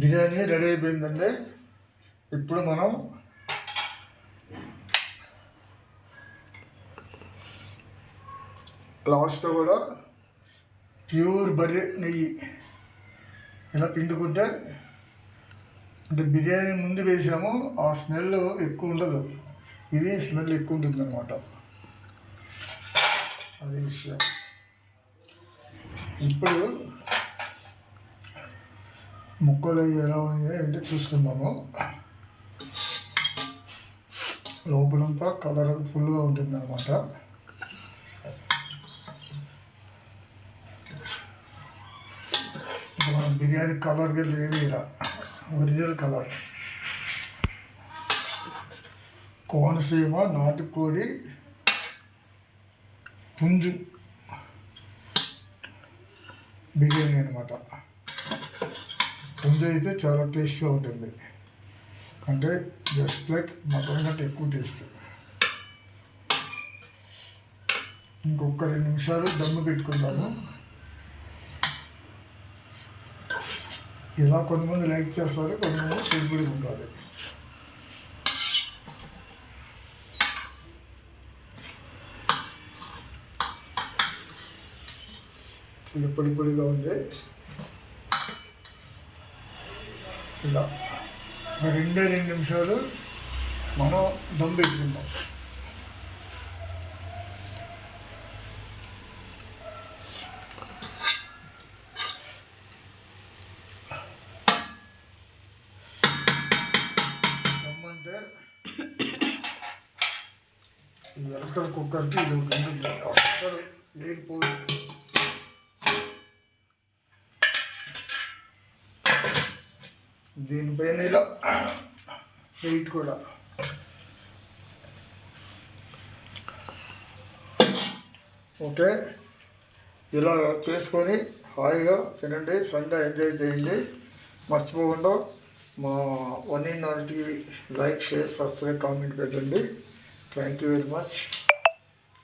Biryani ready అయిపోయిందండి. ఇప్పుడు మనం లాస్ట్లో కూడా ప్యూర్ బర్రె నెయ్యి ఇలా పిండుకుంటే అంటే బిర్యానీ ముందు వేసాము ఆ స్మెల్ ఎక్కువ ఉండదు. ఇది స్మెల్ ఎక్కువ ఉంటుంది అనమాట అది విషయం. ఇప్పుడు ముక్కలు ఎలా ఉన్నాయో చూసుకున్నాము చూసుకుందాము. లోపలంతా కలర్ ఫుల్గా ఉంటుంది అనమాట మనం బిర్యానీ కలర్గా లేదు ఇలా ఒరిజినల్ కలర్. కోనసీమ నాటుకోడి పుంజు బిర్యానీ అనమాట పుంజ అయితే చాలా టేస్ట్గా ఉంటుంది అంటే జస్ట్ లైక్ మటన్ కంటే ఎక్కువ టేస్ట్. ఇంకొక రెండు నిమిషాలు దమ్ము పెట్టుకుందాము. ఇలా కొంతమంది లైక్ చేస్తారు కొంతమంది ఫేస్బుక్ ఉండాలి. చిన్న పొడి పొడిగా ఉంది ఇలా రెండే రెండు నిమిషాలు మనం దమ్ పెట్టుకుందాం అంటే ఈ ఎలక్ట్రికల్ కుక్కర్కి ఇది ఒక ఉంటుంది అసలు దీనిపైన ఇలా వెయిట్ కూడా. ఓకే. ఇలా చేసుకొని హాయిగా తినండి సండే ఎంజాయ్ చేయండి. మర్చిపోకుండా మా one in R like share subscribe comment పెట్టండి. Thank you very much